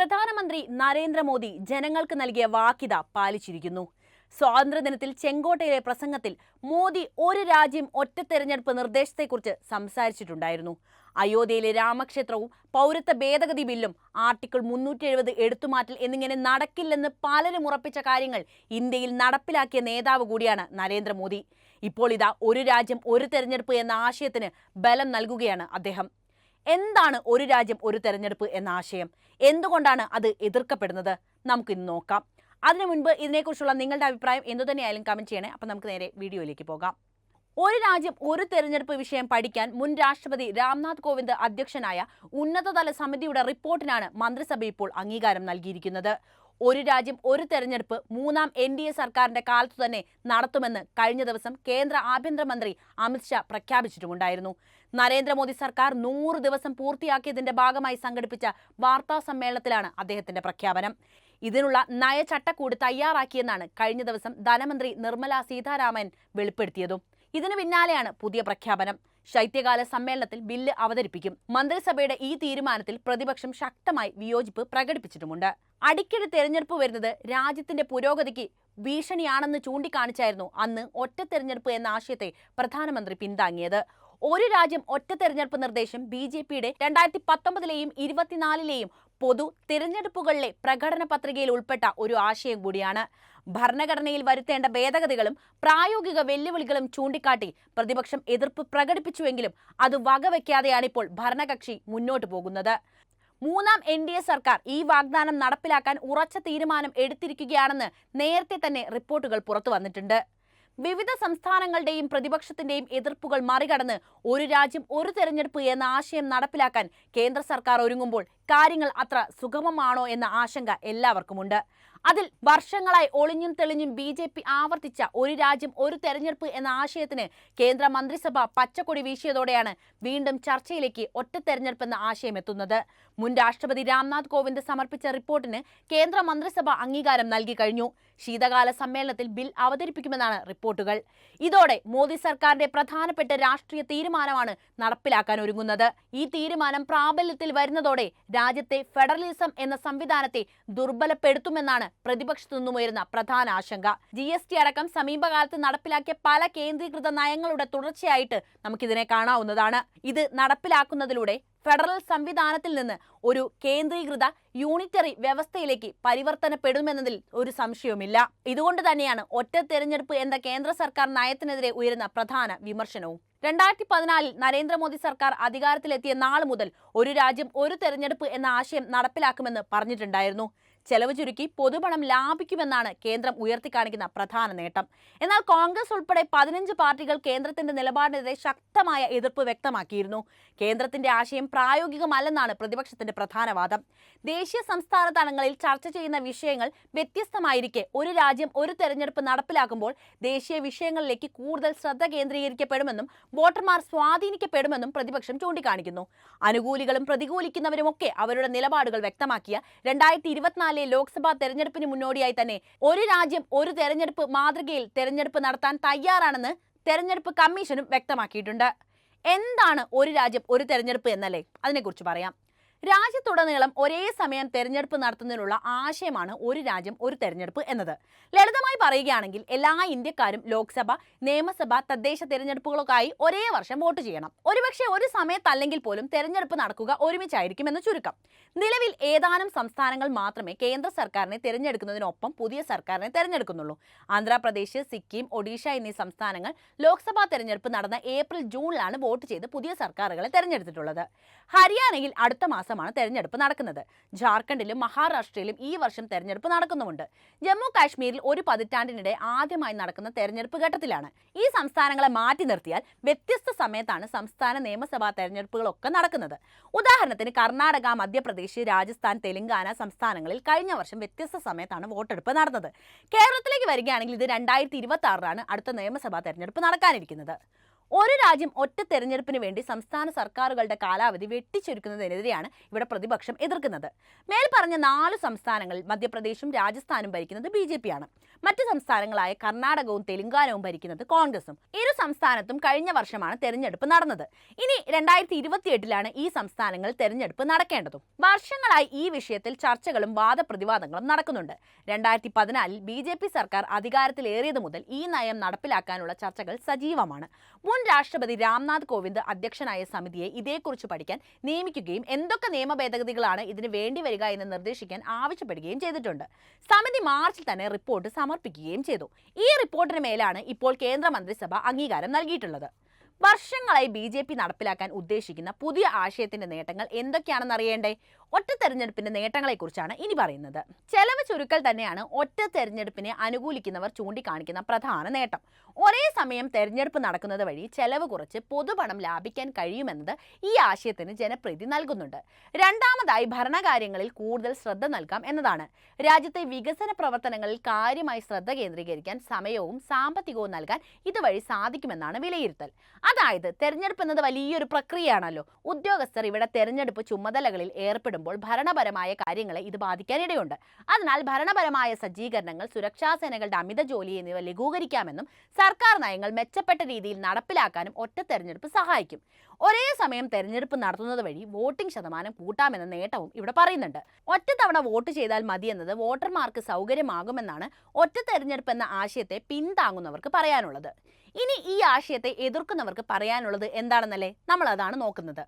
പ്രധാനമന്ത്രി നരേന്ദ്രമോദി ജനങ്ങൾക്ക് നൽകിയ വാക്കിത പാലിച്ചിരിക്കുന്നു. സ്വാതന്ത്ര്യദിനത്തിൽ ചെങ്കോട്ടയിലെ പ്രസംഗത്തിൽ മോദി ഒരു രാജ്യം ഒറ്റ തെരഞ്ഞെടുപ്പ് നിർദ്ദേശത്തെക്കുറിച്ച് സംസാരിച്ചിട്ടുണ്ടായിരുന്നു. അയോധ്യയിലെ രാമക്ഷേത്രവും പൗരത്വ ഭേദഗതി ബില്ലും ആർട്ടിക്കിൾ മുന്നൂറ്റി എഴുപത് എടുത്തുമാറ്റൽ എന്നിങ്ങനെ നടക്കില്ലെന്ന് പലരും ഉറപ്പിച്ച കാര്യങ്ങൾ ഇന്ത്യയിൽ നടപ്പിലാക്കിയ നേതാവ് കൂടിയാണ് നരേന്ദ്രമോദി. ഇപ്പോൾ ഇതാ ഒരു രാജ്യം ഒരു തെരഞ്ഞെടുപ്പ് എന്ന ആശയത്തിന് ബലം നൽകുകയാണ് അദ്ദേഹം. എന്താണ് ഒരു രാജ്യം ഒരു തെരഞ്ഞെടുപ്പ് എന്ന ആശയം? എന്തുകൊണ്ടാണ് അത് എതിർക്കപ്പെടുന്നത്? നമുക്ക് ഇന്ന് നോക്കാം. അതിനു മുൻപ് ഇതിനെക്കുറിച്ചുള്ള നിങ്ങളുടെ അഭിപ്രായം എന്തു തന്നെയായാലും കമന്റ് ചെയ്യണേ. അപ്പം നമുക്ക് നേരെ വീഡിയോയിലേക്ക് പോകാം. ഒരു രാജ്യം ഒരു തെരഞ്ഞെടുപ്പ് വിഷയം പഠിക്കാൻ മുൻ രാഷ്ട്രപതി രാംനാഥ് കോവിന്ദ് അധ്യക്ഷനായ ഉന്നതതല സമിതിയുടെ റിപ്പോർട്ടിനാണ് മന്ത്രിസഭ ഇപ്പോൾ അംഗീകാരം നൽകിയിരിക്കുന്നത്. ഒരു രാജ്യം ഒരു തെരഞ്ഞെടുപ്പ് മൂന്നാം എൻ ഡി എ സർക്കാരിന്റെ കാലത്തു തന്നെ നടത്തുമെന്ന് കഴിഞ്ഞ ദിവസം കേന്ദ്ര ആഭ്യന്തരമന്ത്രി അമിത്ഷാ പ്രഖ്യാപിച്ചിട്ടുമുണ്ടായിരുന്നു. നരേന്ദ്രമോദി സർക്കാർ നൂറ് ദിവസം പൂർത്തിയാക്കിയതിന്റെ ഭാഗമായി സംഘടിപ്പിച്ച വാർത്താ സമ്മേളനത്തിലാണ് അദ്ദേഹത്തിന്റെ പ്രഖ്യാപനം. ഇതിനുള്ള നയചട്ടക്കൂട് തയ്യാറാക്കിയെന്നാണ് കഴിഞ്ഞ ദിവസം ധനമന്ത്രി നിർമ്മല സീതാരാമൻ വെളിപ്പെടുത്തിയതും. ഇതിനു പിന്നാലെയാണ് പുതിയ പ്രഖ്യാപനം. ശൈത്യകാല സമ്മേളനത്തിൽ ബില്ല് അവതരിപ്പിക്കും. മന്ത്രിസഭയുടെ ഈ തീരുമാനത്തിൽ പ്രതിപക്ഷം ശക്തമായി വിയോജിപ്പ് പ്രകടിപ്പിച്ചിട്ടുമുണ്ട്. അടിക്കടി തെരഞ്ഞെടുപ്പ് വരുന്നത് രാജ്യത്തിന്റെ പുരോഗതിക്ക് ഭീഷണിയാണെന്ന് ചൂണ്ടിക്കാണിച്ചായിരുന്നു അന്ന് ഒറ്റ തെരഞ്ഞെടുപ്പ് എന്ന ആശയത്തെ പ്രധാനമന്ത്രി പിന്താങ്ങിയത്. ഒരു രാജ്യം ഒറ്റ തെരഞ്ഞെടുപ്പ് നിർദ്ദേശം ബി ജെ പിയുടെ രണ്ടായിരത്തി പത്തൊമ്പതിലെയും ഇരുപത്തിനാലിലെയും പൊതു തിരഞ്ഞെടുപ്പുകളിലെ പ്രകടന പത്രികയിൽ ഉൾപ്പെട്ട ഒരു ആശയം കൂടിയാണ്. ഭരണഘടനയിൽ വരുത്തേണ്ട ഭേദഗതികളും പ്രായോഗിക വെല്ലുവിളികളും ചൂണ്ടിക്കാട്ടി പ്രതിപക്ഷം എതിർപ്പ് പ്രകടിപ്പിച്ചുവെങ്കിലും അത് വകവെക്കാതെയാണ് ഇപ്പോൾ ഭരണകക്ഷി മുന്നോട്ടു പോകുന്നത്. മൂന്നാം എൻ ഡി എ സർക്കാർ ഈ വാഗ്ദാനം നടപ്പിലാക്കാൻ ഉറച്ച തീരുമാനം എടുത്തിരിക്കുകയാണെന്ന് നേരത്തെ തന്നെ റിപ്പോർട്ടുകൾ പുറത്തു വന്നിട്ടുണ്ട് വിവിധ സംസ്ഥാനങ്ങളുടെയും പ്രതിപക്ഷത്തിന്റെയും എതിർപ്പുകൾ മറികടന്ന് ഒരു രാജ്യം ഒരു തെരഞ്ഞെടുപ്പ് എന്ന ആശയം നടപ്പിലാക്കാൻ കേന്ദ്ര സർക്കാർ ഒരുങ്ങുമ്പോൾ കാര്യങ്ങൾ അത്ര സുഗമമാണോ എന്ന ആശങ്ക എല്ലാവർക്കുമുണ്ട്. അതിൽ വർഷങ്ങളായി ഒളിഞ്ഞും തെളിഞ്ഞും ബി ജെ പി ആവർത്തിച്ച ഒരു രാജ്യം ഒരു തെരഞ്ഞെടുപ്പ് എന്ന ആശയത്തിന് കേന്ദ്ര മന്ത്രിസഭ പച്ചക്കൊടി വീശിയതോടെയാണ് വീണ്ടും ചർച്ചയിലേക്ക് ഒറ്റ തെരഞ്ഞെടുപ്പ് എന്ന ആശയം എത്തുന്നത്. മുൻ രാഷ്ട്രപതി രാംനാഥ് കോവിന്ദ് സമർപ്പിച്ച റിപ്പോർട്ടിന് കേന്ദ്ര മന്ത്രിസഭ അംഗീകാരം നൽകി കഴിഞ്ഞു. ശീതകാല സമ്മേളനത്തിൽ ബിൽ അവതരിപ്പിക്കുമെന്നാണ് റിപ്പോർട്ടുകൾ. ഇതോടെ മോദി സർക്കാരിന്റെ പ്രധാനപ്പെട്ട രാഷ്ട്രീയ തീരുമാനമാണ് നടപ്പിലാക്കാൻ ഒരുങ്ങുന്നത്. ഈ തീരുമാനം പ്രാബല്യത്തിൽ വരുന്നതോടെ രാജ്യത്തെ ഫെഡറലിസം എന്ന സംവിധാനത്തെ ദുർബലപ്പെടുത്തുമെന്നാണ് പ്രതിപക്ഷത്തു നിന്നും ഉയരുന്ന പ്രധാന ആശങ്ക. ജി എസ് ടി അടക്കം സമീപകാലത്ത് നടപ്പിലാക്കിയ പല കേന്ദ്രീകൃത നയങ്ങളുടെ തുടർച്ചയായിട്ട് നമുക്കിതിനെ കാണാവുന്നതാണ്. ഇത് നടപ്പിലാക്കുന്നതിലൂടെ ഫെഡറൽ സംവിധാനത്തിൽ നിന്ന് ഒരു കേന്ദ്രീകൃത യൂണിറ്ററി വ്യവസ്ഥയിലേക്ക് പരിവർത്തനപ്പെടുമെന്നതിൽ ഒരു സംശയവുമില്ല. ഇതുകൊണ്ട് തന്നെയാണ് ഒറ്റ തെരഞ്ഞെടുപ്പ് എന്ന കേന്ദ്ര സർക്കാർ നയത്തിനെതിരെ ഉയരുന്ന പ്രധാന വിമർശനവും. രണ്ടായിരത്തി പതിനാലിൽ നരേന്ദ്രമോദി സർക്കാർ അധികാരത്തിലെത്തിയ നാൾ മുതൽ ഒരു രാജ്യം ഒരു തെരഞ്ഞെടുപ്പ് എന്ന ആശയം നടപ്പിലാക്കുമെന്ന് പറഞ്ഞിട്ടുണ്ടായിരുന്നു. ചെലവ് ചുരുക്കി പൊതുപണം ലാഭിക്കുമെന്നാണ് കേന്ദ്രം ഉയർത്തിക്കാണിക്കുന്ന പ്രധാന നേട്ടം. എന്നാൽ കോൺഗ്രസ് ഉൾപ്പെടെ പതിനഞ്ച് പാർട്ടികൾ കേന്ദ്രത്തിന്റെ നിലപാടിനെതിരെ ശക്തമായ എതിർപ്പ് വ്യക്തമാക്കിയിരുന്നു. കേന്ദ്രത്തിന്റെ ആശയം പ്രായോഗികമല്ലെന്നാണ് പ്രതിപക്ഷത്തിന്റെ പ്രധാന വാദം. ദേശീയ സംസ്ഥാന തലങ്ങളിൽ ചർച്ച ചെയ്യുന്ന വിഷയങ്ങൾ വ്യത്യസ്തമായിരിക്കെ ഒരു രാജ്യം ഒരു തെരഞ്ഞെടുപ്പ് നടപ്പിലാക്കുമ്പോൾ ദേശീയ വിഷയങ്ങളിലേക്ക് കൂടുതൽ ശ്രദ്ധ കേന്ദ്രീകരിക്കപ്പെടുമെന്നും വോട്ടർമാർ സ്വാധീനിക്കപ്പെടുമെന്നും പ്രതിപക്ഷം ചൂണ്ടിക്കാണിക്കുന്നു. അനുകൂലികളും പ്രതികൂലിക്കുന്നവരുമൊക്കെ അവരുടെ നിലപാടുകൾ വ്യക്തമാക്കിയ രണ്ടായിരത്തി ഇരുപത്തിനാലിലെ ലോക്സഭാ തെരഞ്ഞെടുപ്പിന് മുന്നോടിയായി തന്നെ ഒരു രാജ്യം ഒരു തെരഞ്ഞെടുപ്പ് മാതൃകയിൽ തെരഞ്ഞെടുപ്പ് നടത്താൻ തയ്യാറാണെന്ന് തെരഞ്ഞെടുപ്പ് കമ്മീഷനും വ്യക്തമാക്കിയിട്ടുണ്ട്. എന്താണ് ഒരു രാജ്യം ഒരു തെരഞ്ഞെടുപ്പ് എന്നല്ലേ? അതിനെക്കുറിച്ച് പറയാം. രാജ്യത്തുടനീളം ഒരേ സമയം തെരഞ്ഞെടുപ്പ് നടത്തുന്നതിനുള്ള ആശയമാണ് ഒരു രാജ്യം ഒരു തെരഞ്ഞെടുപ്പ് എന്നത്. ലളിതമായി പറയുകയാണെങ്കിൽ എല്ലാ ഇന്ത്യക്കാരും ലോക്സഭ നിയമസഭ തദ്ദേശ തെരഞ്ഞെടുപ്പുകൾക്കായി ഒരേ വർഷം വോട്ട് ചെയ്യണം. ഒരുപക്ഷെ ഒരു സമയത്തല്ലെങ്കിൽ പോലും തെരഞ്ഞെടുപ്പ് നടക്കുക ഒരുമിച്ചായിരിക്കും എന്ന് ചുരുക്കം. നിലവിൽ ഏതാനും സംസ്ഥാനങ്ങൾ മാത്രമേ കേന്ദ്ര സർക്കാരിനെ തിരഞ്ഞെടുക്കുന്നതിനൊപ്പം പുതിയ സർക്കാരിനെ തിരഞ്ഞെടുക്കുന്നുള്ളൂ. ആന്ധ്രാപ്രദേശ് സിക്കിം ഒഡീഷ എന്നീ സംസ്ഥാനങ്ങൾ ലോക്സഭാ തെരഞ്ഞെടുപ്പ് നടന്ന ഏപ്രിൽ ജൂണിലാണ് വോട്ട് ചെയ്ത് പുതിയ സർക്കാരുകളെ തെരഞ്ഞെടുത്തിട്ടുള്ളത്. ഹരിയാനയിൽ അടുത്ത മാസമാണ് തെരഞ്ഞെടുപ്പ് നടക്കുന്നത്. ജാർഖണ്ഡിലും മഹാരാഷ്ട്രയിലും ഈ വർഷം തെരഞ്ഞെടുപ്പ് നടക്കുന്നുമുണ്ട്. ജമ്മു കാശ്മീരിൽ ഒരു പതിറ്റാണ്ടിനിടെ ആദ്യമായി നടക്കുന്ന തെരഞ്ഞെടുപ്പ് ഘട്ടത്തിലാണ്. ഈ സംസ്ഥാനങ്ങളെ മാറ്റി നിർത്തിയാൽ വ്യത്യസ്ത സമയത്താണ് സംസ്ഥാന നിയമസഭാ തെരഞ്ഞെടുപ്പുകളൊക്കെ നടക്കുന്നത്. ഉദാഹരണത്തിന് കർണാടക മധ്യപ്രദേശ് രാജസ്ഥാൻ തെലങ്കാന സംസ്ഥാനങ്ങളിൽ കഴിഞ്ഞ വർഷം വ്യത്യസ്ത സമയത്താണ് വോട്ടെടുപ്പ് നടന്നത്. കേരളത്തിലേക്ക് വരികയാണെങ്കിൽ ഇത് രണ്ടായിരത്തി ഇരുപത്തി ആറിലാണ് അടുത്ത നിയമസഭാ തെരഞ്ഞെടുപ്പ് നടക്കാനിരിക്കുന്നത്. ഒരു രാജ്യം ഒറ്റ തെരഞ്ഞെടുപ്പിന് വേണ്ടി സംസ്ഥാന സർക്കാരുകളുടെ കാലാവധി വെട്ടിച്ചുരുക്കുന്നതിനെതിരെയാണ് ഇവിടെ പ്രതിപക്ഷം എതിർക്കുന്നത്. മേൽ പറഞ്ഞ നാല് സംസ്ഥാനങ്ങളിൽ മധ്യപ്രദേശും രാജസ്ഥാനും ഭരിക്കുന്നത് ബി ജെ പിയാണ്. മറ്റ് സംസ്ഥാനങ്ങളായ കർണാടകവും തെലുങ്കാനവും ഭരിക്കുന്നത് കോൺഗ്രസും. ഇരു സംസ്ഥാനത്തും കഴിഞ്ഞ വർഷമാണ് തെരഞ്ഞെടുപ്പ് നടന്നത്. ഇനി രണ്ടായിരത്തി ഇരുപത്തിയെട്ടിലാണ് ഈ സംസ്ഥാനങ്ങൾ തെരഞ്ഞെടുപ്പ് നടക്കേണ്ടതും. വർഷങ്ങളായി ഈ വിഷയത്തിൽ ചർച്ചകളും വാദപ്രതിവാദങ്ങളും നടക്കുന്നുണ്ട്. രണ്ടായിരത്തി പതിനാലിൽ ബി ജെ പി സർക്കാർ അധികാരത്തിലേറിയത് മുതൽ ഈ നയം നടപ്പിലാക്കാനുള്ള ചർച്ചകൾ സജീവമാണ്. മുൻ രാഷ്ട്രപതി രാംനാഥ് കോവിന്ദ് അധ്യക്ഷനായ സമിതിയെ ഇതേക്കുറിച്ച് പഠിക്കാൻ നിയമിക്കുകയും എന്തൊക്കെ നിയമ ഭേദഗതികളാണ് ഇതിന് വേണ്ടി വരിക എന്ന് നിർദ്ദേശിക്കാൻ ആവശ്യപ്പെടുകയും ചെയ്തിട്ടുണ്ട്. സമിതി മാർച്ചിൽ തന്നെ റിപ്പോർട്ട് സമർപ്പിക്കുകയും ചെയ്തു. ഈ റിപ്പോർട്ടിന് മേലാണ് ഇപ്പോൾ കേന്ദ്രമന്ത്രിസഭ അംഗീകാരം നൽകിയിട്ടുള്ളത്. വർഷങ്ങളായി ബി ജെ പി നടപ്പിലാക്കാൻ ഉദ്ദേശിക്കുന്ന പുതിയ ആശയത്തിന്റെ നേട്ടങ്ങൾ എന്തൊക്കെയാണെന്ന് അറിയേണ്ടേ? ഒറ്റ തെരഞ്ഞെടുപ്പിന്റെ നേട്ടങ്ങളെക്കുറിച്ചാണ് ഇനി പറയുന്നത്. ചെലവ് ചുരുക്കൽ തന്നെയാണ് ഒറ്റ തെരഞ്ഞെടുപ്പിനെ അനുകൂലിക്കുന്നവർ ചൂണ്ടിക്കാണിക്കുന്ന പ്രധാന നേട്ടം. ഒരേ സമയം തെരഞ്ഞെടുപ്പ് നടക്കുന്നത് വഴി ചെലവ് കുറച്ച് പൊതുപണം ലാഭിക്കാൻ കഴിയുമെന്നത് ഈ ആശയത്തിന് ജനപ്രീതി നൽകുന്നുണ്ട്. രണ്ടാമതായി ഭരണകാര്യങ്ങളിൽ കൂടുതൽ ശ്രദ്ധ നൽകാം എന്നതാണ്. രാജ്യത്തെ വികസന പ്രവർത്തനങ്ങളിൽ കാര്യമായി ശ്രദ്ധ കേന്ദ്രീകരിക്കാൻ സമയവും സാമ്പത്തികവും നൽകാൻ ഇതുവഴി സാധിക്കുമെന്നാണ് വിലയിരുത്തൽ. അതായത് തെരഞ്ഞെടുപ്പ് എന്നത് വലിയൊരു പ്രക്രിയയാണല്ലോ. ഉദ്യോഗസ്ഥർ ഇവിടെ തെരഞ്ഞെടുപ്പ് ചുമതലകളിൽ ഏർപ്പെടുമ്പോൾ ഭരണപരമായ കാര്യങ്ങളെ ഇത് ബാധിക്കാനിടയുണ്ട് അതിനാൽ ഭരണപരമായ സജ്ജീകരണങ്ങൾ സുരക്ഷാ സേനകളുടെ അമിത ജോലി എന്നിവ ലഘൂകരിക്കാമെന്നും സർക്കാർ നയങ്ങൾ മെച്ചപ്പെട്ട രീതിയിൽ നടപ്പിലാക്കാനും ഒറ്റ തെരഞ്ഞെടുപ്പ് സഹായിക്കും. ഒരേ സമയം തെരഞ്ഞെടുപ്പ് നടത്തുന്നത് വഴി വോട്ടിംഗ് ശതമാനം കൂട്ടാമെന്ന നേട്ടവും ഇവിടെ പറയുന്നുണ്ട്. ഒറ്റത്തവണ വോട്ട് ചെയ്താൽ മതിയെന്നത് വോട്ടർമാർക്ക് സൗകര്യമാകുമെന്നാണ് ഒറ്റ തെരഞ്ഞെടുപ്പ് എന്ന ആശയത്തെ പിന്താങ്ങുന്നവർക്ക് പറയാനുള്ളത്. ഇനി ഈ ആശയത്തെ എതിർക്കുന്നവർക്ക് പറയാനുള്ളത് എന്താണെന്നല്ലേ നമ്മൾ അതാണ് നോക്കുന്നത്.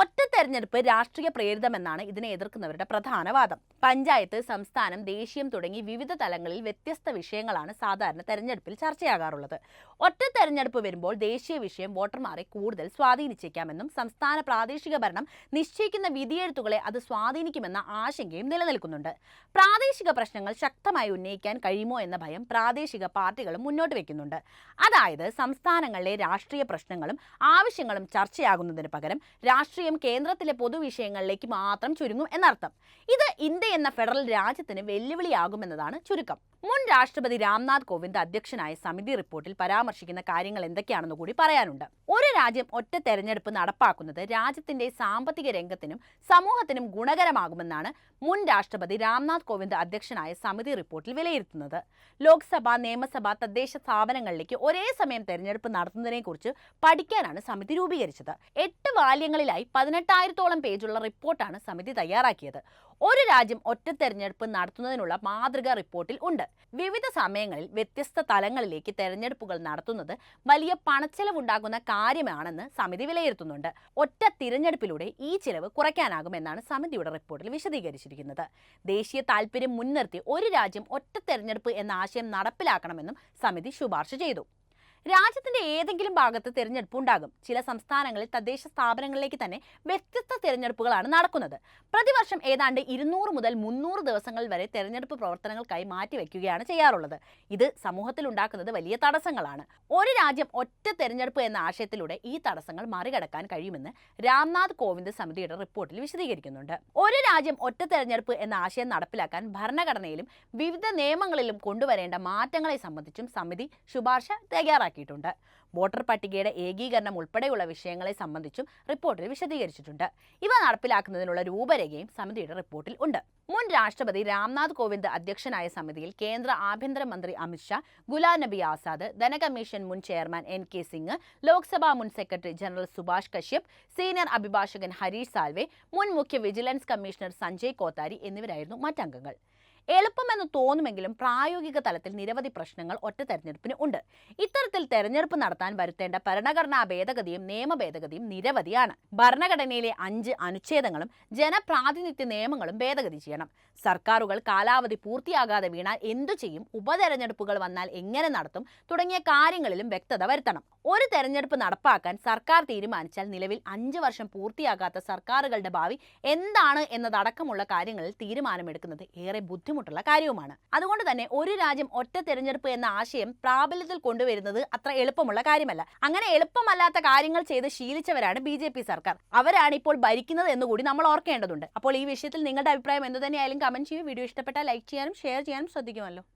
ഒറ്റ തെരഞ്ഞെടുപ്പ് രാഷ്ട്രീയ പ്രേരിതമെന്നാണ് ഇതിനെ എതിർക്കുന്നവരുടെ പ്രധാന വാദം. പഞ്ചായത്ത് സംസ്ഥാനം ദേശീയം തുടങ്ങി വിവിധ തലങ്ങളിൽ വ്യത്യസ്ത വിഷയങ്ങളാണ് സാധാരണ തെരഞ്ഞെടുപ്പിൽ ചർച്ചയാകാറുള്ളത്. ഒറ്റ തെരഞ്ഞെടുപ്പ് വരുമ്പോൾ ദേശീയ വിഷയം വോട്ടർമാരെ കൂടുതൽ സ്വാധീനിച്ചേക്കാമെന്നും സംസ്ഥാന പ്രാദേശിക ഭരണം നിശ്ചയിക്കുന്ന വിധിയെഴുത്തുകളെ അത് സ്വാധീനിക്കുമെന്ന ആശങ്കയും നിലനിൽക്കുന്നുണ്ട്. പ്രാദേശിക പ്രശ്നങ്ങൾ ശക്തമായി ഉന്നയിക്കാൻ കഴിയുമോ എന്ന ഭയം പ്രാദേശിക പാർട്ടികളും മുന്നോട്ട് വെക്കുന്നുണ്ട്. അതായത് സംസ്ഥാനങ്ങളിലെ രാഷ്ട്രീയ പ്രശ്നങ്ങളും ആവശ്യങ്ങളും ചർച്ചയാകുന്നതിന് പകരം രാഷ്ട്രീയം കേന്ദ്രത്തിലെ പൊതുവിഷയങ്ങളിലേക്ക് മാത്രം ചുരുങ്ങും എന്നർത്ഥം. ഇത് ഇന്ത്യ എന്ന ഫെഡറൽ രാജ്യത്തിന് വെല്ലുവിളിയാകുമെന്നതാണ് ചുരുക്കം. മുൻ രാഷ്ട്രപതി രാംനാഥ് കോവിന്ദ് അധ്യക്ഷനായ സമിതി റിപ്പോർട്ടിൽ പരാമർശിക്കുന്ന കാര്യങ്ങൾ എന്തൊക്കെയാണെന്ന് കൂടി പറയാനുണ്ട്. ഒരു രാജ്യം ഒറ്റ തെരഞ്ഞെടുപ്പ് നടപ്പാക്കുന്നത് രാജ്യത്തിന്റെ സാമ്പത്തിക രംഗത്തിനും സമൂഹത്തിനും ഗുണകരമാകുമെന്നാണ് മുൻ രാഷ്ട്രപതി രാംനാഥ് കോവിന്ദ് അധ്യക്ഷനായ സമിതി റിപ്പോർട്ടിൽ വിലയിരുത്തുന്നത്. ലോക്സഭ നിയമസഭ തദ്ദേശ സ്ഥാപനങ്ങളിലേക്ക് ഒരേ സമയം തെരഞ്ഞെടുപ്പ് നടത്തുന്നതിനെക്കുറിച്ച് പഠിക്കാനാണ് സമിതി രൂപീകരിച്ചത്. എട്ട് വാല്യങ്ങളിലായി പതിനെട്ടായിരത്തോളം പേജുള്ള റിപ്പോർട്ടാണ് സമിതി തയ്യാറാക്കിയത്. ഒരു രാജ്യം ഒറ്റ തെരഞ്ഞെടുപ്പ് നടത്തുന്നതിനുള്ള മാതൃക റിപ്പോർട്ടിൽ ഉണ്ട്. വിവിധ സമയങ്ങളിൽ വ്യത്യസ്ത തലങ്ങളിലേക്ക് തെരഞ്ഞെടുപ്പുകൾ നടത്തുന്നത് വലിയ പണച്ചെലവുണ്ടാകുന്ന കാര്യമാണെന്ന് സമിതി വിലയിരുത്തുന്നുണ്ട്. ഒറ്റ തിരഞ്ഞെടുപ്പിലൂടെ ഈ ചിലവ് കുറയ്ക്കാനാകുമെന്നാണ് സമിതിയുടെ റിപ്പോർട്ടിൽ വിശദീകരിച്ചിരിക്കുന്നത്. ദേശീയ താൽപര്യം മുൻനിർത്തി ഒരു രാജ്യം ഒറ്റ തെരഞ്ഞെടുപ്പ് എന്ന ആശയം നടപ്പിലാക്കണമെന്നും സമിതി ശുപാർശ ചെയ്തു. രാജ്യത്തിന്റെ ഏതെങ്കിലും ഭാഗത്ത് തിരഞ്ഞെടുപ്പ് ഉണ്ടാകും ചില സംസ്ഥാനങ്ങളിൽ തദ്ദേശ സ്ഥാപനങ്ങളിലേക്ക് തന്നെ വ്യത്യസ്ത തിരഞ്ഞെടുപ്പുകളാണ് നടക്കുന്നത്. പ്രതിവർഷം ഏതാണ്ട് ഇരുന്നൂറ് മുതൽ മുന്നൂറ് ദിവസങ്ങൾ വരെ തിരഞ്ഞെടുപ്പ് പ്രവർത്തനങ്ങൾക്കായി മാറ്റിവെക്കുകയാണ് ചെയ്യാറുള്ളത്. ഇത് സമൂഹത്തിൽ ഉണ്ടാക്കുന്നത് വലിയ തടസ്സങ്ങളാണ്. ഒരു രാജ്യം ഒറ്റ തിരഞ്ഞെടുപ്പ് എന്ന ആശയത്തിലൂടെ ഈ തടസ്സങ്ങൾ മറികടക്കാൻ കഴിയുമെന്ന് രാംനാഥ് കോവിന്ദ് സമിതിയുടെ റിപ്പോർട്ടിൽ വിശദീകരിക്കുന്നുണ്ട്. ഒരു രാജ്യം ഒറ്റ തെരഞ്ഞെടുപ്പ് എന്ന ആശയം നടപ്പിലാക്കാൻ ഭരണഘടനയിലും വിവിധ നിയമങ്ങളിലും കൊണ്ടുവരേണ്ട മാറ്റങ്ങളെ സംബന്ധിച്ചും സമിതി ശുപാർശ തയ്യാറാക്കിയിട്ടുണ്ട് വോട്ടർ പട്ടികയുടെ ഏകീകരണം ഉൾപ്പെടെയുള്ള വിഷയങ്ങളെ സംബന്ധിച്ചും റിപ്പോർട്ടിൽ വിശദീകരിച്ചിട്ടുണ്ട്. ഇവ നടപ്പിലാക്കുന്നതിനുള്ള രൂപരേഖയും സമിതിയുടെ റിപ്പോർട്ടിൽ ഉണ്ട്. മുൻ രാഷ്ട്രപതി രാംനാഥ് കോവിന്ദ് അധ്യക്ഷനായ സമിതിയിൽ കേന്ദ്ര ആഭ്യന്തരമന്ത്രി അമിത്ഷാ ഗുലാം നബി ആസാദ് ധനകമ്മീഷൻ മുൻ chairman N K Singh Lok Sabha മുൻ secretary general Subhash Kashyap senior അഭിഭാഷകൻ ഹരീഷ് സാൽവെ മുൻ മുഖ്യ വിജിലൻസ് കമ്മീഷണർ സഞ്ജയ് കോത്താരി എന്നിവരായിരുന്നു മറ്റംഗങ്ങൾ. എളുപ്പമെന്ന് തോന്നുമെങ്കിലും പ്രായോഗിക തലത്തിൽ നിരവധി പ്രശ്നങ്ങൾ ഒറ്റ തെരഞ്ഞെടുപ്പിന് ഉണ്ട്. ഇത്തരത്തിൽ തെരഞ്ഞെടുപ്പ് നടത്താൻ വരുത്തേണ്ട ഭരണഘടനാ ഭേദഗതിയും നിയമ ഭേദഗതിയും നിരവധിയാണ്. ഭരണഘടനയിലെ അഞ്ച് അനുച്ഛേദങ്ങളും ജനപ്രാതിനിധ്യ നിയമങ്ങളും ഭേദഗതി ചെയ്യണം. സർക്കാരുകൾ കാലാവധി പൂർത്തിയാകാതെ വീണാൽ എന്തു ചെയ്യും? ഉപതെരഞ്ഞെടുപ്പുകൾ വന്നാൽ എങ്ങനെ നടത്തും? തുടങ്ങിയ കാര്യങ്ങളിലും വ്യക്തത വരുത്തണം. ഒരു തെരഞ്ഞെടുപ്പ് നടപ്പാക്കാൻ സർക്കാർ തീരുമാനിച്ചാൽ നിലവിൽ അഞ്ച് വർഷം പൂർത്തിയാകാത്ത സർക്കാരുകളുടെ ഭാവി എന്താണ് എന്നതടക്കമുള്ള കാര്യങ്ങളിൽ തീരുമാനമെടുക്കുന്നത് ഏറെ ബുദ്ധിമുട്ടുള്ള കാര്യവുമാണ്. അതുകൊണ്ട് തന്നെ ഒരു രാജ്യം ഒറ്റ തെരഞ്ഞെടുപ്പ് എന്ന ആശയം പ്രാബല്യത്തിൽ കൊണ്ടുവരുന്നത് അത്ര എളുപ്പമുള്ള കാര്യമല്ല. അങ്ങനെ എളുപ്പമല്ലാത്ത കാര്യങ്ങൾ ചെയ്ത് ശീലിച്ചവരാണ് ബി ജെ പി സർക്കാർ. അവരാണ് ഇപ്പോൾ ഭരിക്കുന്നത് എന്നുകൂടി നമ്മൾ ഓർക്കേണ്ടതുണ്ട്. അപ്പോൾ ഈ വിഷയത്തിൽ നിങ്ങളുടെ അഭിപ്രായം എന്ത് തന്നെയായാലും കമന്റ് ചെയ്യൂ. വീഡിയോ ഇഷ്ടപ്പെട്ടാൽ ലൈക്ക് ചെയ്യാനും ഷെയർ ചെയ്യാനും ശ്രദ്ധിക്കുമല്ലോ.